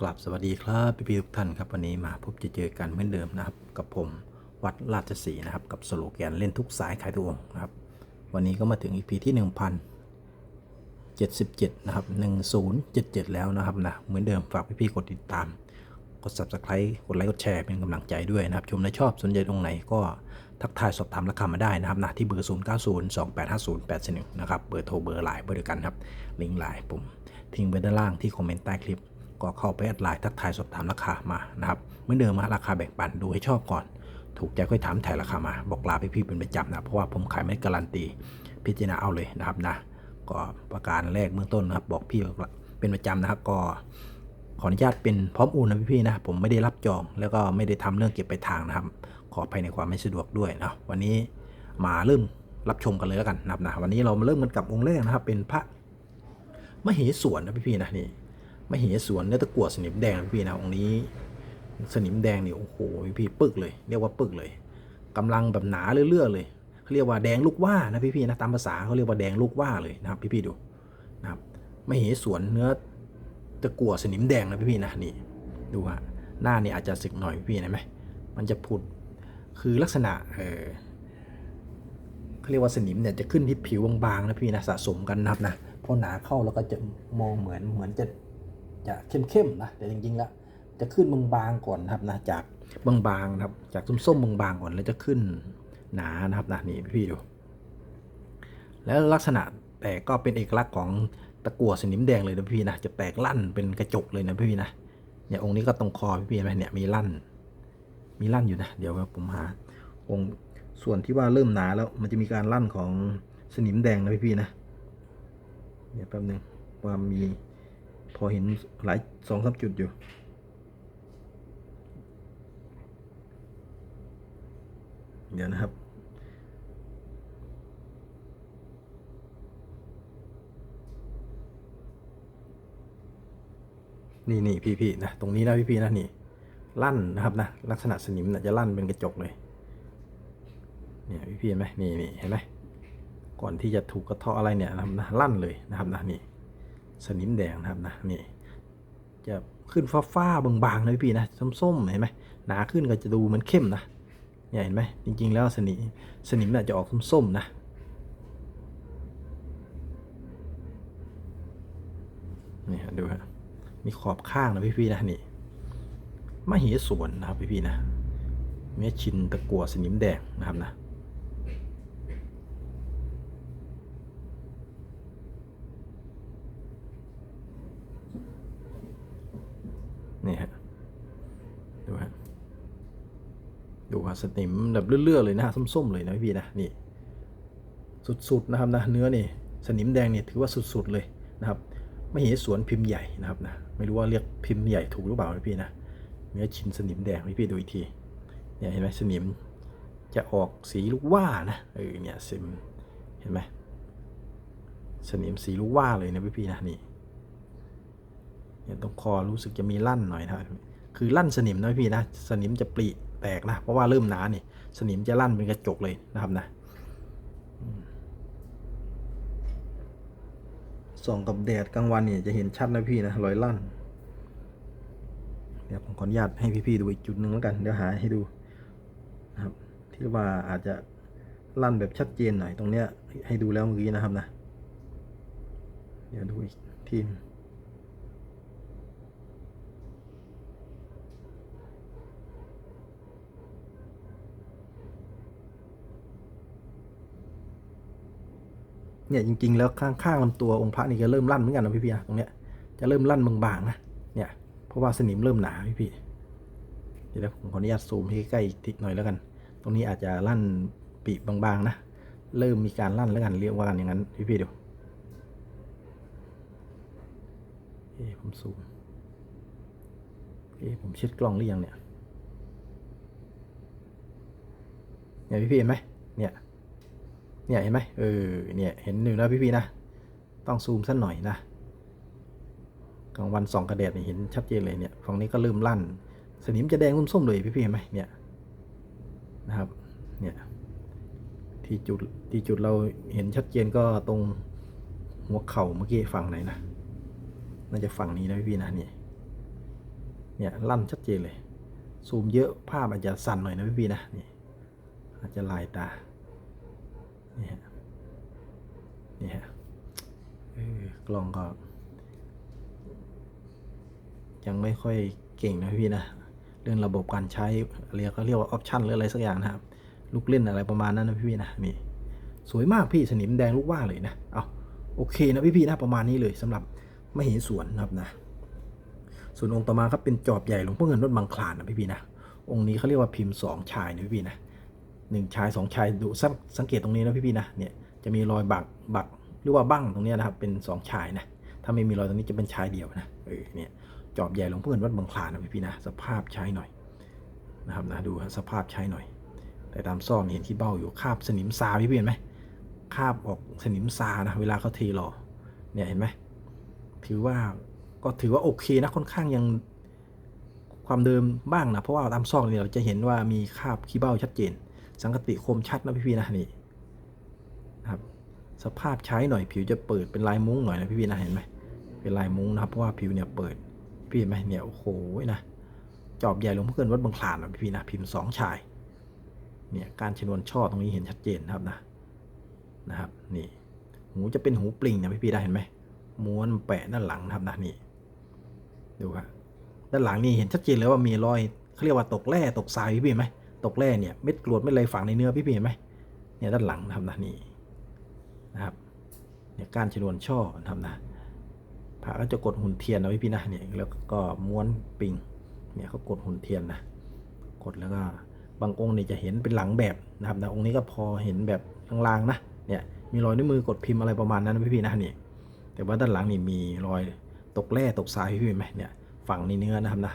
กลับสวัสดีครับพี่ๆทุกท่านครับวันนี้มาพบจะเจอกันเหมือนเดิมนะครับ กับผมวัดราชสีนะครับ กับสโลแกนเล่นทุกสายขายทุกวงนะครับ วันนี้ก็มาถึง EP ที่ 1077 นะครับ 1077 แล้วนะครับนะเหมือนเดิมฝากพี่ๆกดติดตาม กด subscribe กดไลค์กดแชร์เป็นกำลังใจด้วยนะครับ ชมและชอบสนใจตรงไหนก็ทักทายสอบถามราคามาได้นะครับนะที่เบอร์ 0 9 0 2 8 5 0 8 1นะครับเบอร์โทรเบอร์ไลน์เบอร์เดียวกันครับลิงก์ไลน์ผมทิ้งไว้ด้านล่างที่คอมเมนต์ใต้คลิป ก็เข้าไปแอดไลน์ทักทายสอบถามราคามานะครับเหมือนเดิมมาราคาแบ่งปันดูให้ชอบก่อน ถูกใจค่อยถามถ่ายราคามา บอกลาพี่ๆเป็นประจำนะเพราะว่าผมขายไม่การันตีพิจารณาเอาเลยนะครับนะก็ประการแรกเบื้องต้นนะครับ บอกพี่เป็นประจำนะครับก็ขออนุญาตเป็นพร้อมโอนนะพี่ๆนะผมไม่ได้รับจอง แล้วก็ไม่ได้ทำเรื่องเก็บไปทางนะครับ ขออภัยในความไม่สะดวกด้วยนะวันนี้มาเริ่มรับชมกันเลยแล้วกันนะครับนะวันนี้เรามาเริ่มกันกับองค์แรกนะครับ เป็นพระมเหสวนนะพี่ๆนะนี่ มเหสวนเนื้อตะกั่วสนิมแดงพี่นะองค์นี้ สนิมแดงนี่โอ้โหพี่ปึกเลย เรียกว่าปึกเลยกำลังแบบหนาเรื่อยๆเลยเขาเรียกว่าแดงลูกว่านะพี่ๆนะตามภาษาเขาเรียกว่าแดงลูกว่าเลยนะครับ พี่ๆดูนะครับมเหสวนเนื้อตะกั่วสนิมแดงนะพี่ๆนะนี่ดูฮะหน้านี่อาจจะสึกหน่อยพี่ๆเห็นไหมมันจะผุดคือลักษณะเออเขาเรียกว่าสนิมเนี่ยจะขึ้นที่ผิวบางๆนะพี่นะสะสมกันนะครับนะพอหนาเข้าแล้วก็จะมองเหมือนเหมือนจะ จะเข้มๆนะแต่จริงๆแล้วจะขึ้นบางๆก่อนนะครับนะจากบางๆนะครับ จากส้มๆบางๆก่อนแล้วจะขึ้นหนานะครับนะนี่พี่ดู แล้วลักษณะแต่ก็เป็นเอกลักษณ์ของตะกั่วสนิมแดงเลยนะพี่นะจะแตกลั่นเป็นกระจกเลยนะพี่นะเนี่ยองค์นี้ก็ตรงคอพี่เห็นไหมเนี่ยมีลั่น มีลั่นอยู่นะเดี๋ยวผมหา องค์ส่วนที่ว่าเริ่มหนาแล้วมันจะมีการลั่นของสนิมแดงนะพี่ๆนะเดี๋ยวแป๊บนึงว่ามี พอเห็นหลายสองสามจุดอยู่ เดี๋ยวนะครับ นี่นี่พี่พี่ๆนะ ตรงนี้นะพี่พี่ๆนะนี่ ลั่นนะครับนะ ลักษณะสนิมนะจะลั่นเป็นกระจกเลย เนี่ยพี่พี่ๆเห็นไหมนี่นี่เห็นไหมก่อนที่จะถูกกระเทาะอะไรเนี่ยนะครับนะลั่นเลยนะครับนะนี่ สนิมแดงนะครับนะนี่จะขึ้นฟ้าฟ้าๆบางๆนะพี่นะส้มๆเห็นไหมหนาขึ้นก็จะดูมันเข้มนะเนี่ยเห็นไหมจริงๆแล้วสนิมสนิมน่ะจะออกส้มๆนะนี่ฮะดูฮะมีขอบข้างนะพี่ๆนะนี่มหิสวนนะครับพี่ๆนะเมชินตะกัวสนิมแดงนะครับนะ นี่ฮะ ดูฮะ ดูฮะสนิมแบบเลื่อยๆเลยนะส้มๆเลยนะพี่นะนี่สุดๆนะครับนะเนื้อนี่สนิมแดงนี่ถือว่าสุดๆเลยนะครับไม่เห็นสวนพิมพ์ใหญ่นะครับนะไม่รู้ว่าเรียกพิมพ์ใหญ่ถูกหรือเปล่าพี่นะเนื้อชิ้นสนิมแดงพี่พี่ดูอีกทีเนี่ยเห็นไหมสนิมจะออกสีลูกว่านะเออเนี่ยซิมเห็นไหมสนิมสีลูกว่าเลยนะพี่พี่นะนี่เนี่ยตรงคอรู้สึกจะมีลั่นหน่อยนะคือลั่นสนิมนะพี่นะสนิมจะปริ แตกนะ เพราะว่าเริ่มหนานี่ สนิมจะลั่นเป็นกระจกเลยนะครับนะส่องกับแดดกลางวันเนี่ยจะเห็นชัดนะพี่นะรอยลั่นเดี๋ยวผมขออนุญาตให้พี่ๆดูอีกจุดหนึ่งแล้วกันเดี๋ยวหาให้ดูนะครับ ที่ว่าอาจจะลั่นแบบชัดเจนหน่อยตรงเนี้ยให้ดูแล้วเมื่อกี้นะครับนะ เดี๋ยวดูอีกที เนี่ยจริง ๆ แล้วข้างๆลำตัวองค์พระนี่จะเริ่มลั่นเหมือนกันนะพี่ๆนะตรงเนี้ยจะเริ่มลั่นบางๆนะเนี่ยเพราะว่าสนิมเริ่มหนาพี่ๆเดี๋ยวผมขออนุญาตซูมให้ใกล้ๆทีหน่อยแล้วกัน ตรงนี้อาจจะลั่นปีบางๆนะเริ่มมีการลั่นแล้วกันเรียกว่ากันอย่างนั้นพี่ๆเดี๋ยวเอ๊ผมซูมเอ๊ผมเช็ดกล้องหรือยังเนี่ยเนี่ยพี่ๆเห็นไหมเนี่ย เนี่ยเห็นไหมเออเนี่ยเห็นอยู่นะพี่ๆนะ ต้องซูมสักหน่อยนะกลางวันส่องกระแดดนี่เห็นชัดเจนเลยเนี่ยฝั่งนี้ก็เริ่มลั่น สนิมจะแดงส้มๆเลยพี่ๆเห็นไหมเนี่ยนะครับเนี่ยที่จุดที่จุดเราเห็นชัดเจนก็ตรงหัวเข่าเมื่อกี้ฝั่งไหนนะน่าจะฝั่งนี้นะพี่ๆนะนี่เนี่ยลั่นชัดเจนเลย ซูมเยอะภาพอาจจะสั่นหน่อยนะพี่พี่นะนี่อาจจะลายตา นี่ฮะนี่ฮะกล้องก็ ยังไม่ค่อยเก่งนะพี่นะ เรื่องระบบการใช้เรียกก็เรียกว่าออปชันหรืออะไรสักอย่างนะครับ ลูกเล่นอะไรประมาณนั้นนะพี่นะนี่สวยมากพี่สนิมแดงลูกว่าเลยนะ เอาโอเคนะพี่ๆนะประมาณนี้เลยสำหรับไม่เห็นสวนนะครับนะ ส่วนองค์ต่อมาครับเป็นจอบใหญ่หลวงพ่อเงินวัดบางคลานนะพี่ๆนะ องค์นี้เขาเรียกว่าพิมพ์สองชายนะพี่ๆนะ หนึ่งชายสองชายดูสังสังเกตตรงนี้นะพี่ๆนะเนี่ยจะมีรอยบักบักหรือว่าบั้งตรงนี้นะครับเป็นสองชายนะถ้าไม่มีรอยตรงนี้จะเป็นชายเดียวนะเออเนี่ยจอบใหญ่หลวงพ่อเงินวัดบางคลานนะพี่ๆนะสภาพใช้หน่อยนะครับนะดูสภาพใช้หน่อย แต่ตามซ่อกนี่เห็นที่เบ้าอยู่คาบสนิมซาพี่ๆเห็นไหมคาบออกสนิมซานะเวลาเขาเทหล่อเนี่ยเห็นไหมถือว่าก็ถือว่าโอเคนะค่อนข้างยังความเดิมบ้างนะเพราะว่าตามซอกเนี่ยเราจะเห็นว่ามีคาบขี้เบ้าชัดเจน สังกติคมชัดนะพี่ๆนะนี่นะครับสภาพใช้หน่อยผิวจะเปิดเป็นลายมุ้งหน่อยนะพี่ๆนะเห็นไหมเป็นลายมุ้งนะครับเพราะว่าผิวเนี่ยเปิดพี่เห็นไหมเนี่ยโอ้โหนะจอบใหญ่ลวงพ่อเกินวัดบางคลานนะพี่ๆนะพิมพ์สองชายเนี่ยการชนวนช่อตรงนี้เห็นชัดเจนนะครับนะนะครับนี่หูจะเป็นหูปลิงนะพี่ๆได้เห็นไหมม้วนแปะด้านหลังนะครับนะนี่ดูครับด้านหลังนี่เห็นชัดเจนเลยว่ามีรอยเขาเรียกว่าตกแร่ตกทรายพี่พี่ไหม ตกแร่เนี่ยเม็ดกรวดเม็ดอะไรฝังในเนื้อพี่พี่เห็นไหมเนี่ยด้านหลังนะครับนะนี่นะครับเนี่ยก้านชนวนช่อนะครับนะพระก็จะกดหุ่นเทียนนะพี่พี่นะเนี่ยแล้วก็ม้วนปิงเนี่ยเขากดหุ่นเทียนนะกดแล้วก็บางองค์เนี่ยจะเห็นเป็นหลังแบบนะครับนะองค์นี้ก็พอเห็นแบบลางๆนะเนี่ยมีรอยนิ้วมือกดพิมพ์อะไรประมาณนั้นพี่พี่นะนี่แต่ว่าด้านหลังนี่มีรอยตกแร่ตกทรายพี่พี่เห็นไหมเนี่ยฝังในเนื้อนะครับนะ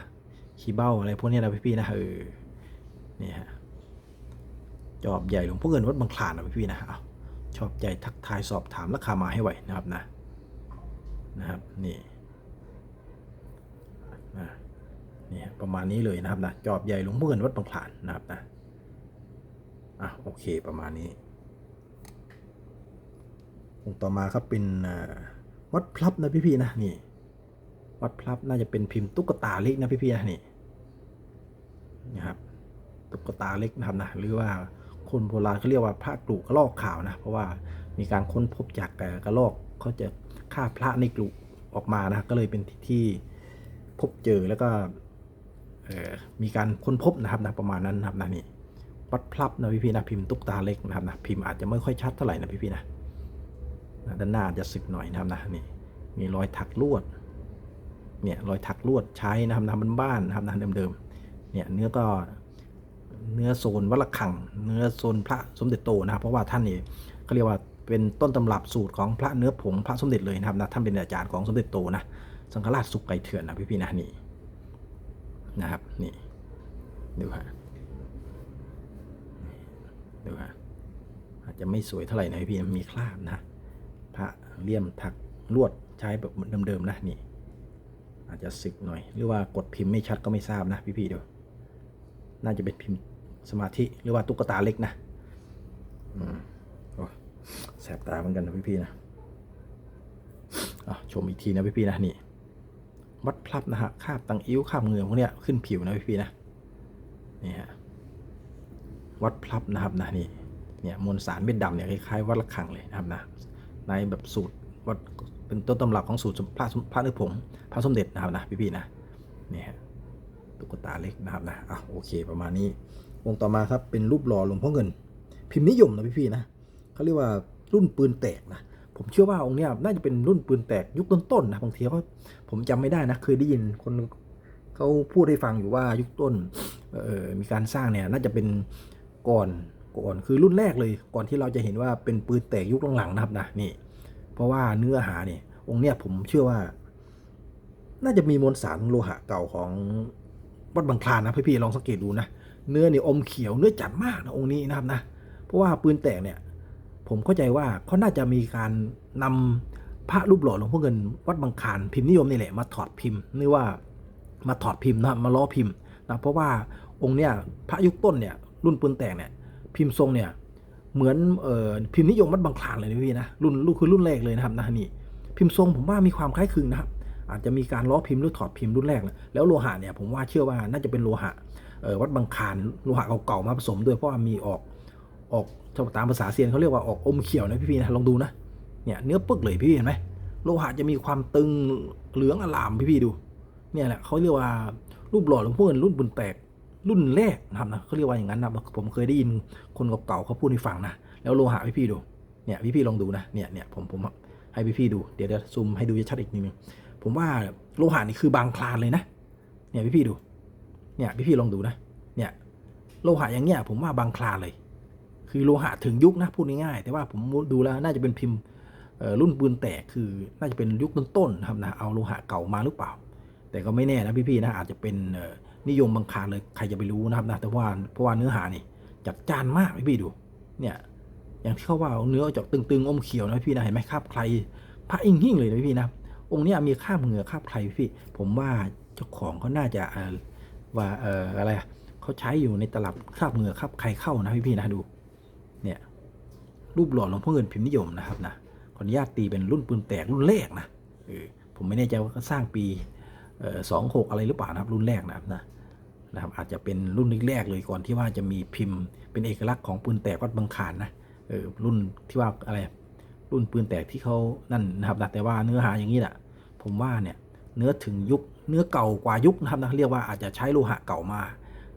ขี้เบ้าอะไรพวกนี้นะพี่ๆนะเออ นี่ฮะจอบใหญ่หลวงพ่อเงินวัดบางคลานนะพี่นะเอาชอบใจทักทายสอบถามราคามาให้ไหวนะครับนะนะครับนี่นะนี่ฮะประมาณนี้เลยนะครับนะจอบใหญ่หลวงพ่อเงินวัดบางคลานนะครับนะอะโอเคประมาณนี้องค์ต่อมาครับเป็นวัดพลับนะพี่ๆนะนี่วัดพลับน่าจะเป็นพิมพ์ตุ๊กตาเล็กนะพี่ๆนะนี่นะครับ ตุ๊กตาเล็กนะครับนะหรือว่าคนโบราณเขาเรียกว่าพระกรุกระลอกขาวนะเพราะว่ามีการค้นพบจากแต่กระลอกเขาจะฆ่าพระในกรุออกมานะก็เลยเป็นที่ที่พบเจอแล้วก็มีการค้นพบนะครับนะประมาณนั้นนะครับนะนี่วัดพลับนะพี่ๆนะพิมพ์ตุ๊กตาเล็กนะครับนะพิมพ์อาจจะไม่ค่อยชัดเท่าไหร่นะพี่ๆนะนะด้านหน้าจะสึกหน่อยนะครับนะนี่มีรอยถักลวดเนี่ยรอยถักลวดใช้นะครับทำบ้านๆนะครับนะเดิมๆเนี่ยเนื้อก็ เนื้อโซนวัดระฆัง เนื้อโซนพระสมเด็จโตนะครับ เพราะว่าท่านนี่เขาเรียกว่าเป็นต้นตำรับสูตรของพระเนื้อผงพระสมเด็จเลยนะครับนะท่านเป็นอาจารย์ของสมเด็จโตนะสังฆราชสุกไก่เถื่อนนะพี่ๆนะนี่นะครับนี่ดูฮะดูฮะอาจจะไม่สวยเท่าไหร่นะพี่ๆมีคราบนะพระเลี่ยมถักลวดใช้แบบเดิมๆนะนี่ อาจจะสึกหน่อย หรือว่ากดพิมพ์ไม่ชัดก็ไม่ทราบนะพี่ๆเดี๋ยว น่าจะเป็นพิมพ์สมาธิหรือว่าตุ๊กตาเล็กนะอืมโอ้แสบตาเหมือนกันนะพี่ๆนะอะชมอีกทีนะพี่ๆนะนี่วัดพลับนะฮะคาบตังอิ้วคาบเงือพวกเนี้ยขึ้นผิวนะพี่ๆนะนี่ฮะวัดพลับนะครับนะนี่เนี่ยมวลสารเม็ดดำเนี่ยคล้ายๆวัดระฆังเลยนะครับนะในแบบสูตรวัดเป็นต้นตำรับของสูตรพระสมพระเนื้อผงพระสมเด็จนะครับนะพี่ๆนะนี่ฮะ ตุ๊กตาเล็กนะครับนะอะโอเคประมาณนี้ องค์ต่อมาครับเป็นรูปหล่อหลวงพ่อเงิน พิมพ์นิยมนะพี่ๆนะเขาเรียกว่ารุ่นปืนแตกนะผมเชื่อว่าองค์เนี้ยน่าจะเป็นรุ่นปืนแตกยุคต้นๆนะบางทีเขาผมจำไม่ได้นะเคยได้ยินคนเขาพูดให้ฟังอยู่ว่ายุคต้นออมีการสร้างเนี่ยน่าจะเป็นก่อนก่อนคือรุ่นแรกเลย ก่อนที่เราจะเห็นว่าเป็นปืนแตกยุคหลังๆนะครับนะนี่ เพราะว่าเนื้อหาเนี่ยองค์เนี้ยผมเชื่อว่า น่าจะมีมวลสารโลหะเก่าของ วัดบางคลานนะพี่ๆลองสังเกตดูนะเนื้อเนี่ยอมเขียวเนื้อจัดมากนะองค์นี้นะครับนะเพราะว่าปืนแตกเนี่ย ผมเข้าใจว่าเขาน่าจะมีการนำพระรูปหล่อหลวงพ่อเงินวัดบางคลานพิมพ์นิยมนี่แหละมาถอดพิมพ์นี่ว่ามาถอดพิมพ์นะมาล้อพิมพ์นะเพราะว่าองค์เนี่ยพระยุคต้นเนี่ยรุ่นปืนแตกเนี่ยพิมพ์ทรงเนี่ยเหมือนเอ่อพิมพ์นิยมวัดบางคลานเลยนะพี่นะรุ่นรุ่นคือรุ่นแรกเลยนะครับนะนี่พิมพ์ทรงผมว่ามีความคล้ายคลึงนะครับ อาจจะมีการล้อพิมพ์หรือถอดพิมพ์รุ่นแรกแล้วแล้วโลหะเนี่ยผมว่าเชื่อว่าน่าจะเป็นโลหะวัดบางคานโลหะเก่าๆมาผสมด้วยเพราะว่ามีออกออกตามภาษาเซียนเขาเรียกว่าออกอมเขียวนะพี่ๆนะลองดูนะเนี่ยเนื้อปึกเลยพี่ๆเห็นไหมโลหะจะมีความตึงเหลืองอลามพี่ๆดูเนี่ยแหละเขาเรียกว่ารูปหล่อหลวงพ่อเงินรุ่นบุญแตกรุ่นแรกนะครับนะเขาเรียกว่าอย่างนั้นนะผมเคยได้ยินคนเก่าๆเขาพูดให้ฟังนะแล้วโลหะพี่ๆดูเนี่ยพี่ๆลองดูนะเนี่ยเนี่ยผมผมให้พี่ๆดูเดี๋ยวเดี๋ยวซูมให้ดูชัดอีกนิดนึง ผมว่าโลหะนี่คือบางคลานเลยนะ เนี่ยพี่ๆดู เนี่ยพี่ๆลองดูนะ เนี่ยโลหะอย่างเงี้ยผมว่าบางคลานเลย คือโลหะถึงยุคนะพูดง่ายๆแต่ว่าผมดูแล้วน่าจะเป็นพิมพ์รุ่นปืนแตกคือน่าจะเป็นยุคต้นๆนะครับนะเอาโลหะเก่ามาหรือเปล่า แต่ก็ไม่แน่นะพี่ๆนะอาจจะเป็นนิยมบางคลานเลยใครจะไปรู้นะครับนะแต่ว่าเพราะว่าเนื้อหานี่จัดจ้านมากพี่ๆดู เนี่ยอย่างที่เขาว่าเนื้อจากตึงๆอมเขียวนะพี่นะเห็นไหมคราบใครพระอิงหิ่งเลยนะพี่นะ องค์นี้มีคราบเหงื่อคราบใครพี่ ผมว่าเจ้าของเขาน่าจะว่าเอออะไรเขาใช้อยู่ในตลับคราบเหงื่อคราบใครเข้านะพี่ๆนะดู เนี่ย รูปหล่อหลวงพ่อเงินพิมพ์นิยมนะครับนะขออนุญาตตีเป็นรุ่นปืนแตกรุ่นแรกนะเออผมไม่แน่ใจว่าเขาสร้างปีสองหกอะไรหรือเปล่านะครับรุ่นแรกนะครับนะนะครับอาจจะเป็นรุ่นแรกเลยก่อนที่ว่าจะมีพิมพ์เป็นเอกลักษณ์ของปืนแตกวัดบางขานนะเออรุ่นที่ว่าอะไรรุ่นปืนแตกที่เขานั่นนะครับนะแต่ว่าเนื้อหาอย่างนี้แหละ ผมว่าเนี่ยเนื้อถึงยุคเนื้อเก่ากว่ายุคนะครับนะเรียกว่าอาจจะใช้โลหะเก่ามา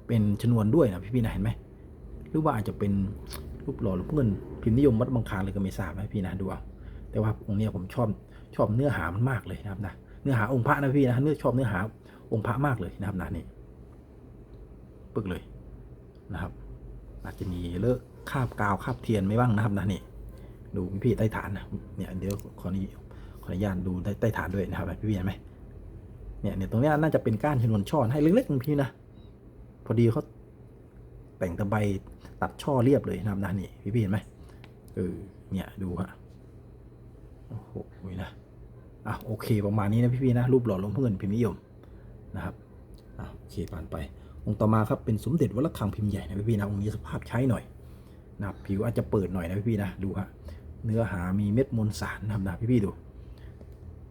เป็นชนวนด้วยนะพี่ๆนะเห็นไหมหรือว่าอาจจะเป็นรูปหล่อหลวงพ่อเงินพิมพ์นิยมวัดบางคานเลยก็ไม่ทราบนะพี่นะดูเอาแต่ว่าองค์นี้ผมชอบชอบเนื้อหามันมากเลยนะครับนะเนื้อหาองค์พระนะพี่นะเนื้อชอบเนื้อหาองค์พระมากเลยนะครับนะนี่ปึกเลยนะครับ อาจจะมีเลอะคาบกาวคาบเทียนไม่บ้างนะครับนะนี่ดูพี่ๆใต้ฐานนะเนี่ยเดี๋ยวขออนุญาตข ออนุญาตดูใต้ฐานด้วยนะครับพี่ๆเห็นไหมเนี่ยเนี่ยตรงนี้น่าจะเป็นก้านชนวนช่อให้เล็กๆพี่นะพอดีเขาแต่งตะไบตัดช่อเรียบเลยนะครับนะนี่พี่พี่เห็นไหมเออเนี่ยดูฮะโอ้โหนะอะโอเคประมาณนี้นะพี่พี่นะรูปหล่อลวงพ่อนพิมพ์นิยมนะครับอะโอเคผ่านไป องค์ต่อมาครับเป็นสมเด็จวัดระฆังพิมพ์ใหญ่นะพี่พี่นะองค์นี้สภาพใช้หน่อยนะครับผิวอาจจะเปิดหน่อยนะพี่พี่นะดูฮะเนื้อหามีเม็ดมวลสารนะครับนะพี่พี่ดู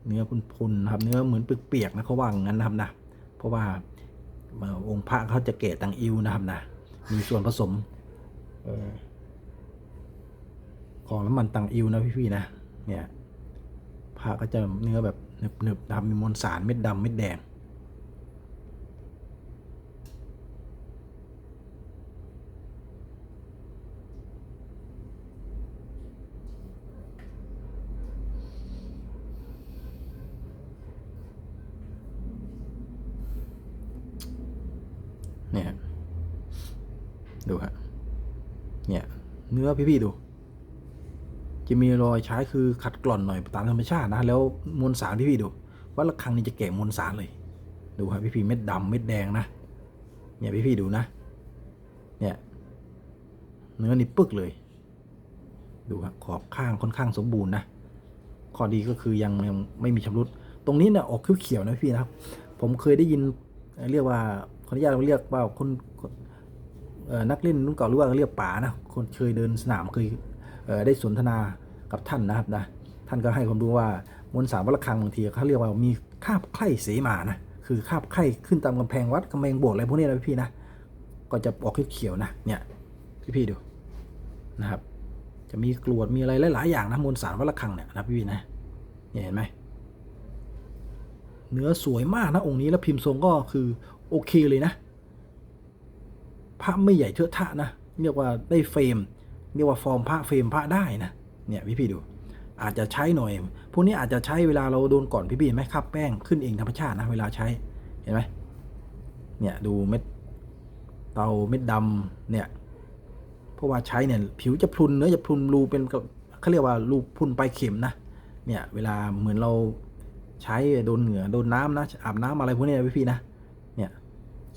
เนื้อพุนๆนะครับ เนื้อเหมือนเปียกๆนะเขาว่างั้นนะครับนะ เพราะว่าองค์พระเขาจะเกะตังอิวนะครับนะ มีส่วนผสมออของน้ำมันตังอิวนะพี่ๆนะ เนี่ยพระก็จะเนื้อแบบหนึบๆดำมีมวลสารเม็ดดำเม็ดแดง เนี่ย ดูฮะ เนี่ย เนื้อพี่ๆดู จะมีรอยใช้คือขัดกร่อนหน่อยตามธรรมชาตินะ แล้วมวลสารพี่ๆดู ว่าระฆังนี่จะแกะมวลสารเลย ดูฮะพี่ๆเม็ดดำเม็ดแดงนะ เนี่ยพี่ๆดูนะ เนี่ย เนื้อนี่ปึกเลย ดูฮะขอบข้างค่อนข้างสมบูรณ์นะ ข้อดีก็คือยังยังไม่มีชำรุด ตรงนี้เนี่ยออกเขียวๆนะพี่นะครับ ผมเคยได้ยินเรียกว่าขออนุญาตเรียกว่าคน นักเล่นรุ่นเก่าหรือว่าเรียกป๋านะคนเคยเดินสนามเคยเได้สนทนากับท่านนะครับนะท่านก็ให้ความรู้ว่ามวลสารวัดระฆังบางทีเขาเรียกว่ามีคาบไข้เสมานะคือคาบไข้ขึ้นตามกำแพงวัดกำแพงโบสถ์อะไรพวกนี้นะพี่นะก็จะออกเขียวๆนะเนี่ยพี่ๆดูนะครับ จะมีกรวดมีอะไรหลายๆอย่างนะมวลสารวัดระฆังเนี่ยนะพี่ๆนะเนี่ยเห็นไหมเนื้อสวยมากนะองค์นี้แล้วพิมพ์ทรงก็คือโอเคเลยนะ พระไม่ใหญ่เทอะทะนะ เรียกว่าได้เฟรม เรียกว่าฟอร์มพระเฟรมพระได้นะ เนี่ยพี่พี่ดู อาจจะใช้หน่อย พวกนี้อาจจะใช้เวลาเราโดนก่อนพี่พี่เห็นไหมครับแป้งขึ้นเองธรรมชาตินะเวลาใช้ เห็นไหมเนี่ยดูเม็ดเตาเม็ดดำเนี่ย เพราะว่าใช้เนี่ยผิวจะพุนเนื้อจะพุนรูเป็นกับเขาเรียกว่ารูพุนปลายเข็มนะ เนี่ยเวลาเหมือนเราใช้โดนเหงื่อโดนน้ำนะอาบน้ำอะไรพวกนี้นะพี่ๆนะ เนี่ย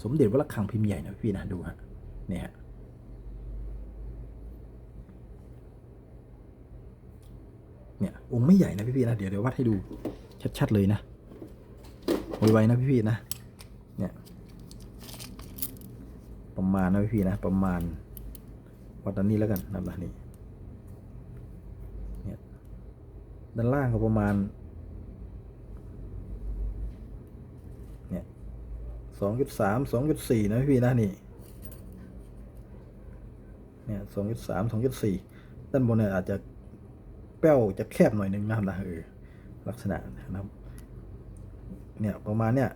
สมเด็จวัดระฆังพิมพ์ใหญ่นะพี่นะดูฮะ เนี่ยเนี่ยองค์ไม่ใหญ่นะพี่ๆนะเดี๋ยวเดี๋ยววัดให้ดูชัดๆเลยนะไวๆนะพี่ๆนะเนี่ยประมาณนะพี่ๆนะประมาณวัดอันนี้แล้วกันนะนี่เนี่ยด้านล่างก็ประมาณเนี่ยสองจุดสามสองจุดสี่นะพี่นะนี่เนี่ สองจุดสามสองจุดสี่ด้านบนเนี่ยอาจจะแป้วจะแคบหน่อยนึงนะครับนะเออลักษณะนะครับ เนี่ยประมาณเนี่ย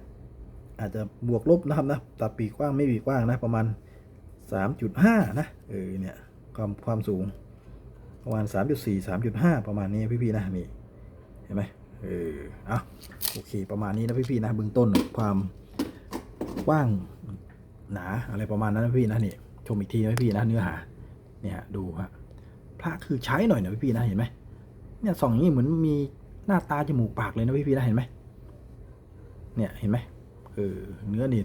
อาจจะบวกลบนะครับนะตัดปีกกว้างไม่ปีกกว้างนะ ประมาณสามจุดห้านะเออเนี่ยความความสูงประมาณสามจุดสี่สามจุดห้าประมาณนี้พี่ๆนะนี่เห็นไหมเออเอาโอเค ประมาณนี้นะพี่ๆนะเบื้องต้นความกว้างหนาอะไรประมาณนั้นนะพี่นะนี่ชมอีกทีนะพี่นะเนื้อหา เนี่ยดูฮะพระคือใช้หน่อยนะพี่ๆนะเห็นไหมเนี่ยส่องอย่างนี้เหมือนมีหน้าตาจมูกปากเลยนะพี่ๆนะเห็นไหมเนี่ยเห็นไหมเออเนื้อนี่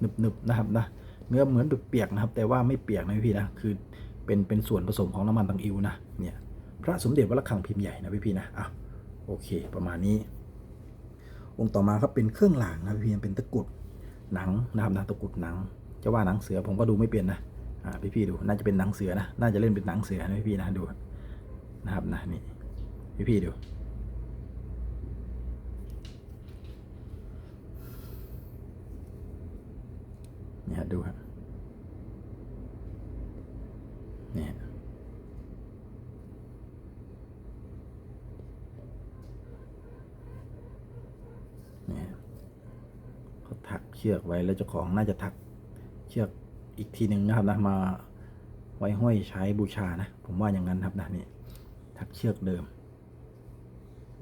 หนึบหนึบนะครับนะเนื้อเหมือนเปียกนะครับ แต่ว่าไม่เปียกนะพี่ๆนะคือเป็นเป็นส่วนผสมของน้ำมันตังอิวนะเนี่ยพระสมเด็จวัดระฆังพิมพ์ใหญ่นะพี่ๆนะอะโอเค ประมาณนี้ องค์ต่อมาครับเป็นเครื่องหลางนะพี่ๆเป็นตะกรุดหนังนะครับนะตะกรุดหนังจะว่าหนังเสือผมก็ดูไม่เป็นนะ อ่าพี่ๆดูน่าจะเป็นหนังเสือนะน่าจะเล่นเป็นหนังเสือนะพี่ๆนะดูนะครับนะนี่พี่ๆดูเนี่ยดูครับเนี่ยเนี่ยเขาถักเชือกไว้แล้วเจ้าของน่าจะถักเชือก อีกทีหนึ่งนะครับนะมาไว้ห้อยใช้บูชานะ ผมว่าอย่างนั้นครับนะนี่ถักเชือกเดิม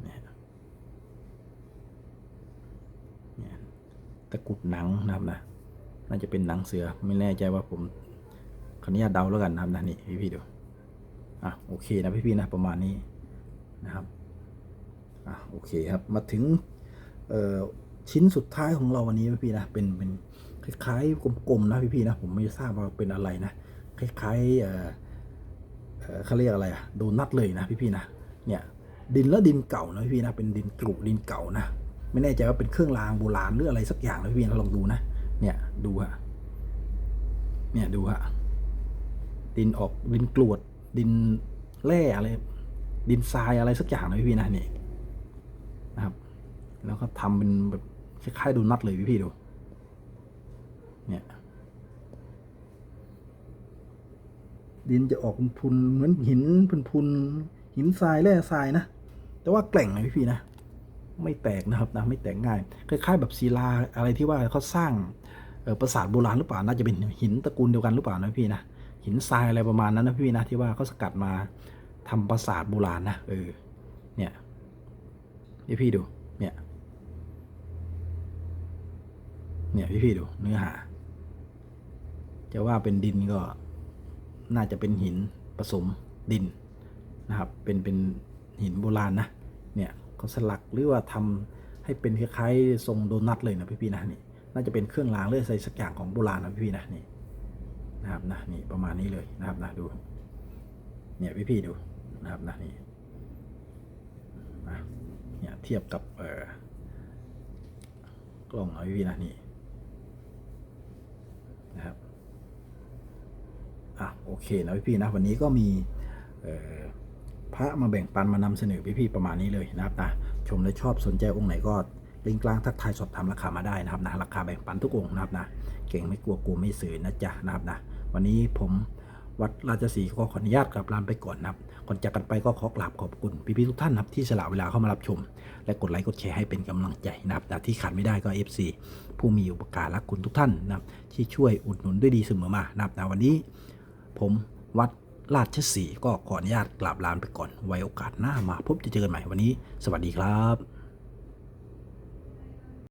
เนี่ยตะกรุดหนังนะครับนะน่าจะเป็นหนังเสือไม่แน่ใจว่าผมขออนุญาตเดาแล้วกันนะครับนะนี่พี่พี่ดูอะโอเคนะพี่พี่นะประมาณนี้นะครับอะโอเคครับมาถึงชิ้นสุดท้ายของเราวันนี้พี่พี่นะเป็นเป็น คล้ายๆกลมๆนะพี่ๆนะผมไม่ทราบว่าเป็นอะไรนะคล้ายๆเอ่อเขาเรียกอะไรอะโดนัทเลยนะพี่ๆนะเนี่ยดินแล้วดินเก่านะพี่ๆนะเป็นดินกรุดินเก่านะไม่แน่ใจว่าเป็นเครื่องรางโบราณหรืออะไรสักอย่างนะพี่ๆนะลองดูนะเนี่ยดูฮะเนี่ยดูฮะดินออกดินกรวดดินแร่อะไรดินทรายอะไรสักอย่างนะพี่ๆนะนี่นะครับ แล้วก็ทำเป็นแบบคล้ายๆดูนัดเลยพี่ๆดู เนี่ยดินจะออกพุนเหมือนหินพุนๆหินทรายแร่ทรายนะ แต่ว่าแกร่งนะพี่พี่นะไม่แตกนะครับนะไม่แตกง่ายคล้ายๆแบบศิลาอะไรที่ว่าเขาสร้างปราสาทโบราณหรือเปล่าน่าจะเป็นหินตระกูลเดียวกันหรือเปล่านะพี่นะหินทรายอะไรประมาณนั้นนะพี่นะที่ว่าเขาสกัดมาทำปราสาทโบราณนะเออเนี่ยพี่พี่ดูเนี่ยเนี่ยพี่พี่ดูเนื้อหา จะว่าเป็นดินก็น่าจะเป็นหินผสมดินนะครับ เป็นเป็นหินโบราณนะ เนี่ยเขาสลักหรือว่าทำให้เป็นคล้ายๆทรงโดนัทเลยนะพี่ๆนะนี่ น่าจะเป็นเครื่องรางหรืออะไรสักอย่างของโบราณนะพี่ๆนะนี่นะครับนะนี่ประมาณนี้เลยนะครับนะดู เนี่ยพี่ๆดูนะครับนะนี่นะเนี่ยเทียบกับเอ่อกล้องเอาพี่ๆนะนี่นะครับ อะโอเคนะพี่ๆนะวันนี้ก็มีพระมาแบ่งปันมานำเสนอพี่ๆประมาณนี้เลยนะครับนะชมและชอบสนใจองค์ไหนก็ลิงกลางทักทายสอบถามราคามาได้นะครับนะราคาแบ่งปันทุกองค์นะครับนะเก่งไม่กลัวกลัวไม่สื่อนะจ๊ะนะครับนะวันนี้ผมวัดราชสีก็ขออนุญาตกลับลานไปก่อนนะครับ ก่อนจากกันไปก็ขอกราบขอบคุณพี่ๆทุกท่านนะครับที่สละเวลาเข้ามารับชม และกดไลค์กดแชร์ให้เป็นกำลังใจนะครับแต่ที่ขาดไม่ได้ก็ FC ผู้มีอุปการรักคุณทุกท่านนะครับที่ช่วยอุดหนุนด้วยดีเสมอมานะครับนะวันนี้ ผมวัดราชสีก็ขออนุญาตกราบลาไปก่อน ไว้โอกาสหน้ามาพบจะเจอกันใหม่วันนี้ สวัสดีครับ